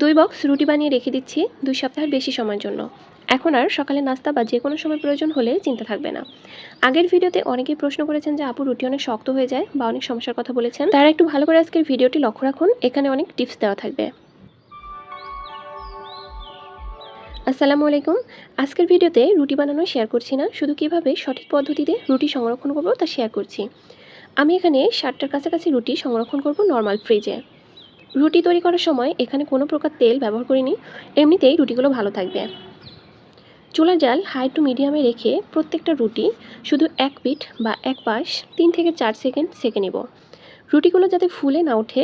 দুই বক্স রুটি বানিয়ে রেখে দিচ্ছি দুই সপ্তাহের বেশি সময়ের জন্য। এখন আর সকালে নাস্তা বা যে কোনো সময় প্রয়োজন হলে চিন্তা থাকবে না। আগের ভিডিওতে অনেকেই প্রশ্ন করেছেন যে, আপু, রুটি অনেক শক্ত হয়ে যায় বা অনেক সমস্যার কথা বলেছেন। তারা একটু ভালো করে আজকের ভিডিওটি লক্ষ্য রাখুন, এখানে অনেক টিপস দেওয়া থাকবে। আসসালামু আলাইকুম। আজকের ভিডিওতে রুটি বানানো শেয়ার করছি না, শুধু কীভাবে সঠিক পদ্ধতিতে রুটি সংরক্ষণ করব তা শেয়ার করছি। আমি এখানে ষাটটার কাছাকাছি রুটি সংরক্ষণ করব নর্মাল ফ্রিজে। রুটি তৈরি করার সময় এখানে কোনো প্রকার তেল ব্যবহার করিনি। এমনিতেই রুটিগুলো ভালো থাকবে। চুলার জাল হাই টু মিডিয়ামে রেখে প্রত্যেকটা রুটি শুধু এক পিঠ বা এক পাশ তিন থেকে চার সেকেন্ড সেকে নেব। রুটিগুলো যাতে ফুলে না ওঠে,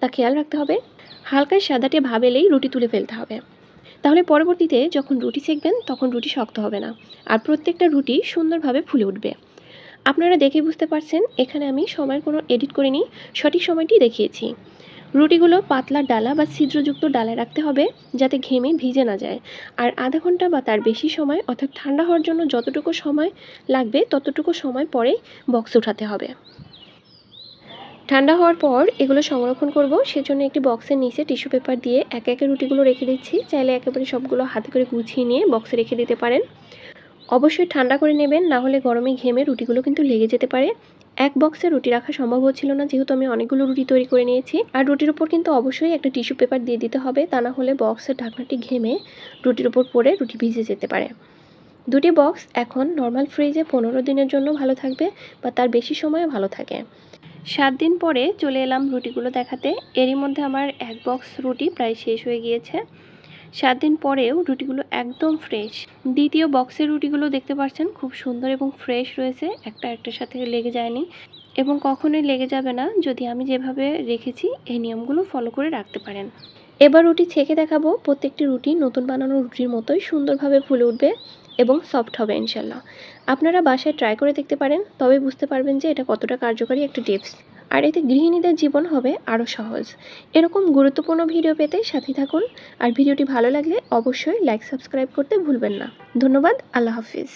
তা খেয়াল রাখতে হবে। হালকা সাদাটে ভাব এলেই রুটি তুলে ফেলতে হবে। তাহলে পরবর্তীতে যখন রুটি সেকবেন, তখন রুটি শক্ত হবে না আর প্রত্যেকটা রুটি সুন্দরভাবে ফুলে উঠবে। আপনারা দেখে বুঝতে পারছেন, এখানে আমি সময়ের কোনো এডিট করিনি, সঠিক সময়টি দেখিয়েছি। রুটিগুলো পাতলা ডালা বা ছিদ্রযুক্ত ডালায় রাখতে হবে যাতে ঘেমে ভিজে না যায়। আর আধা ঘণ্টা বা তার বেশি সময়, অর্থাৎ ঠান্ডা হওয়ার জন্য যতটুকু সময় লাগবে, ততটুকু সময় পরে বক্স উঠাতে হবে। ঠান্ডা হওয়ার পর এগুলো সংরক্ষণ করব। সেজন্য একটি বক্সের নিচে টিস্যু পেপার দিয়ে একে একে রুটিগুলো রেখে দিচ্ছি। চাইলে একেবারে সবগুলো হাতে করে গুছিয়ে নিয়ে বক্সে রেখে দিতে পারেন। অবশ্যই ঠান্ডা করে নেবেন, না হলে গরমে ঘেমে রুটিগুলো কিন্তু লেগে যেতে পারে। এক বক্সে রুটি রাখা সম্ভব হচ্ছিল না, যেহেতু আমি অনেকগুলো রুটি তৈরি করে নিয়েছি। আর রুটির উপর কিন্তু অবশ্যই একটা টিস্যু পেপার দিয়ে দিতে হবে, তা না হলে বক্সের ঢাকনাটি ঘেমে রুটির উপর পড়ে রুটি ভিজে যেতে পারে। দুটি বক্স এখন নর্মাল ফ্রিজে পনেরো দিনের জন্য ভালো থাকবে বা তার বেশি সময় ভালো থাকে। সাত দিন পরে চলে এলাম রুটিগুলো দেখাতে। এরই মধ্যে আমার এক বক্স রুটি প্রায় শেষ হয়ে গিয়েছে। সাত দিন পরেও রুটিগুলো একদম ফ্রেশ দ্বিতীয় বক্সের রুটিগুলো দেখতে পাচ্ছেন, খুব সুন্দর এবং ফ্রেশ রয়েছে। একটা একটার সাথে লেগে যায়নি এবং কখনোই লেগে যাবে না যদি আমি যেভাবে রেখেছি, এই নিয়মগুলো ফলো করে রাখতে পারেন। এবার রুটি ছেঁকে দেখাবো। প্রত্যেকটি রুটি নতুন বানানো রুটির মতোই সুন্দরভাবে ফুলে উঠবে এবং সফট হবে ইনশাল্লাহ। আপনারা বাসায় ট্রাই করে দেখতে পারেন তবে বুঝতে পারবেন যে এটা কতটা কার্যকারী একটা টিপস আর এতে গৃহিণীদের জীবন হবে আরও সহজ। এরকম গুরুত্বপূর্ণ ভিডিও পেতে সাথে থাকুন। আর ভিডিওটি ভালো লাগলে অবশ্যই লাইক সাবস্ক্রাইব করতে ভুলবেন না। ধন্যবাদ, আল্লাহ হাফিজ।